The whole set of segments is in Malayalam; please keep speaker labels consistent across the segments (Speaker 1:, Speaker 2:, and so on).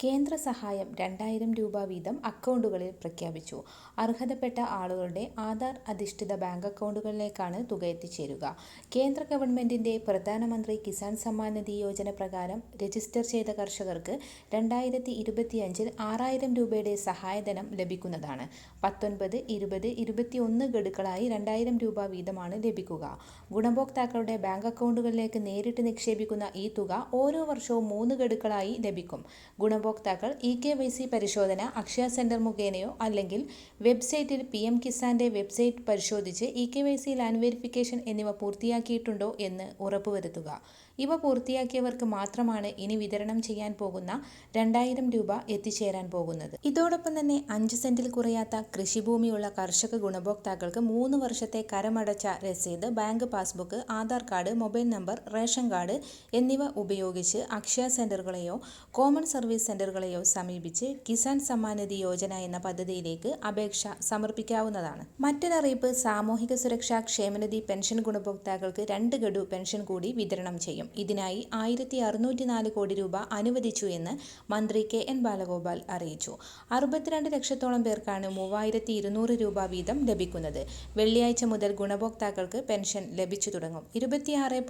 Speaker 1: കേന്ദ്ര സഹായം രണ്ടായിരം രൂപ വീതം അക്കൗണ്ടുകളിൽ പ്രഖ്യാപിച്ചു. അർഹതപ്പെട്ട ആളുകളുടെ ആധാർ അധിഷ്ഠിത ബാങ്ക് അക്കൗണ്ടുകളിലേക്കാണ് തുക എത്തിച്ചേരുക. കേന്ദ്ര ഗവൺമെന്റിന്റെ പ്രധാനമന്ത്രി കിസാൻ സമ്മാൻ നിധി യോജന പ്രകാരം രജിസ്റ്റർ ചെയ്ത കർഷകർക്ക് രണ്ടായിരത്തി ഇരുപത്തിയഞ്ചിൽ ആറായിരം രൂപയുടെ സഹായധനം ലഭിക്കുന്നതാണ്. പത്തൊൻപത് ഇരുപത് ഇരുപത്തിയൊന്ന് ഗഡുക്കളായി രണ്ടായിരം രൂപ വീതമാണ് ലഭിക്കുക. ഗുണഭോക്താക്കളുടെ ബാങ്ക് അക്കൗണ്ടുകളിലേക്ക് നേരിട്ട് നിക്ഷേപിക്കുന്ന ഈ തുക ഓരോ വർഷവും മൂന്ന് ഗഡുക്കളായി ലഭിക്കും. ഗുണഭോക്താക്കൾ ഇ കെ വൈ സി പരിശോധന അക്ഷയ സെന്റർ മുഖേനയോ അല്ലെങ്കിൽ വെബ്സൈറ്റിൽ പി എം കിസാന്റെ വെബ്സൈറ്റ് പരിശോധിച്ച് E K Y C land verification എന്നിവ പൂർത്തിയാക്കിയിട്ടുണ്ടോ എന്ന് ഉറപ്പുവരുത്തുക. ഇവ പൂർത്തിയാക്കിയവർക്ക് മാത്രമാണ് ഇനി വിതരണം ചെയ്യാൻ പോകുന്ന രണ്ടായിരം രൂപ എത്തിച്ചേരാൻ പോകുന്നത്. ഇതോടൊപ്പം തന്നെ അഞ്ച് സെന്റിൽ കുറയാത്ത കൃഷിഭൂമിയുള്ള കർഷക ഗുണഭോക്താക്കൾക്ക് മൂന്ന് വർഷത്തെ കരമടച്ച രസീത് bank passbook Aadhaar card mobile number ration card എന്നിവ ഉപയോഗിച്ച് അക്ഷയ സെന്ററുകളെയോ കോമൺ സർവീസ് സെന്ററുകളെയോ സമീപിച്ച് കിസാൻ സമ്മാനിധി യോജന എന്ന പദ്ധതിയിലേക്ക് അപേക്ഷ സമർപ്പിക്കാവുന്നതാണ്. മറ്റൊരറിയിപ്പ് സാമൂഹിക സുരക്ഷാ ക്ഷേമനിധി പെൻഷൻ ഗുണഭോക്താക്കൾക്ക് രണ്ട് ഗഡു പെൻഷൻ കൂടി വിതരണം ചെയ്യും. ഇതിനായി ആയിരത്തി കോടി രൂപ അനുവദിച്ചു എന്ന് മന്ത്രി കെ എൻ ബാലഗോപാൽ അറിയിച്ചു. അറുപത്തിരണ്ട് ലക്ഷത്തോളം പേർക്കാണ് മൂവായിരത്തി രൂപ വീതം ലഭിക്കുന്നത്. വെള്ളിയാഴ്ച മുതൽ ഗുണഭോക്താക്കൾക്ക് പെൻഷൻ ലഭിച്ചു തുടങ്ങും. ഇരുപത്തിയാറ്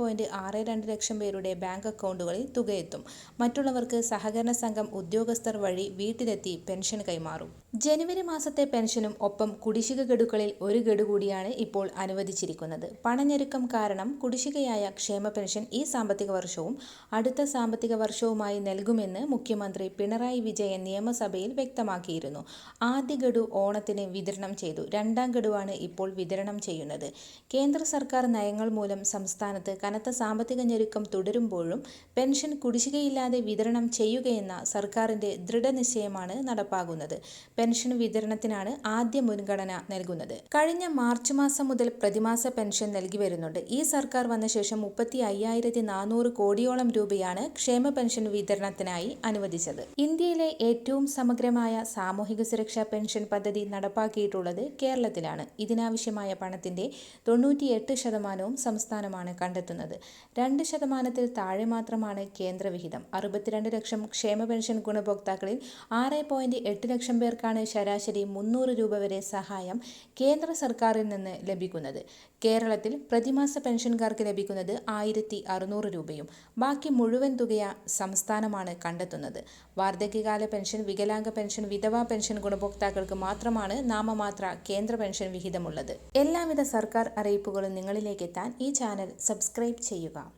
Speaker 1: ലക്ഷം പേരുടെ ബാങ്ക് അക്കൗണ്ടുകളിൽ തുകയെത്തും. മറ്റുള്ളവർക്ക് സഹകരണ സംഘം ഉദ്യോഗസ്ഥർ വഴി വീട്ടിലെത്തി പെൻഷൻ കൈമാറും. ജനുവരി മാസത്തെ പെൻഷനും ഒപ്പം കുടിശ്ശിക ഗഡുക്കളിൽ ഒരു ഗഡു കൂടിയാണ് ഇപ്പോൾ അനുവദിച്ചിരിക്കുന്നത്. പണഞ്ഞെരുക്കം കാരണം കുടിശ്ശികയായ ക്ഷേമ പെൻഷൻ ഈ സാമ്പത്തിക വർഷവും അടുത്ത സാമ്പത്തിക വർഷവുമായി നൽകുമെന്ന് മുഖ്യമന്ത്രി പിണറായി വിജയൻ നിയമസഭയിൽ വ്യക്തമാക്കിയിരുന്നു. ആദ്യ ഗഡു ഓണത്തിന് വിതരണം ചെയ്തു. രണ്ടാം ഗഡുവാണ് ഇപ്പോൾ വിതരണം ചെയ്യുന്നത്. കേന്ദ്ര സർക്കാർ നയങ്ങൾ മൂലം സംസ്ഥാനത്ത് കനത്ത സാമ്പത്തിക ഞെരുക്കം തുടരുമ്പോഴും പെൻഷൻ കുടിശ്ശികയില്ലാതെ വിതരണം ചെയ്യുകയെന്ന സർക്കാരിന്റെ ദൃഢനിശ്ചയമാണ് നടപ്പാകുന്നത്. പെൻഷൻ വിതരണത്തിനാണ് ആദ്യ മുൻഗണന നൽകുന്നത്. കഴിഞ്ഞ മാർച്ച് മാസം മുതൽ പ്രതിമാസ പെൻഷൻ നൽകി വരുന്നുണ്ട്. ഈ സർക്കാർ വന്ന ശേഷം മുപ്പത്തി അയ്യായിരത്തി നാനൂറ് കോടിയോളം രൂപയാണ് ക്ഷേമ പെൻഷൻ വിതരണത്തിനായി അനുവദിച്ചത്. ഇന്ത്യയിലെ ഏറ്റവും സമഗ്രമായ സാമൂഹിക സുരക്ഷാ പെൻഷൻ പദ്ധതി നടപ്പാക്കിയിട്ടുള്ളത് കേരളത്തിലാണ്. ഇതിനാവശ്യമായ പണത്തിന്റെ തൊണ്ണൂറ്റിയെട്ട് ശതമാനവും സംസ്ഥാനമാണ് കണ്ടെത്തുന്നത്. രണ്ട് ശതമാനത്തിൽ താഴെ മാത്രമാണ് കേന്ദ്രവിഹിതം. അറുപത്തിരണ്ട് ലക്ഷം ക്ഷേമ പെൻഷൻ ഗുണഭോക്താക്കളിൽ ആറ് പോയിന്റ് എട്ട് ലക്ഷം പേർക്കാണ് ശരാശരി മുന്നൂറ് രൂപ വരെ സഹായം കേന്ദ്ര സർക്കാരിൽ നിന്ന് ലഭിക്കുന്നത്. കേരളത്തിൽ പ്രതിമാസ പെൻഷൻകാർക്ക് ലഭിക്കുന്നത് ആയിരത്തി അറുന്നൂറ് രൂപയും ബാക്കി മുഴുവൻ തുകയ സംസ്ഥാനമാണ് കണ്ടെത്തുന്നത്. വാർദ്ധക്യകാല പെൻഷൻ വികലാംഗ പെൻഷൻ വിധവാ പെൻഷൻ ഗുണഭോക്താക്കൾക്ക് മാത്രമാണ് നാമമാത്ര കേന്ദ്ര പെൻഷൻ വിഹിതമുള്ളത്. എല്ലാവിധ സർക്കാർ അറിയിപ്പുകളും നിങ്ങളിലേക്ക് എത്താൻ ഈ ചാനൽ സബ്സ്ക്രൈബ് ചെയ്യുക.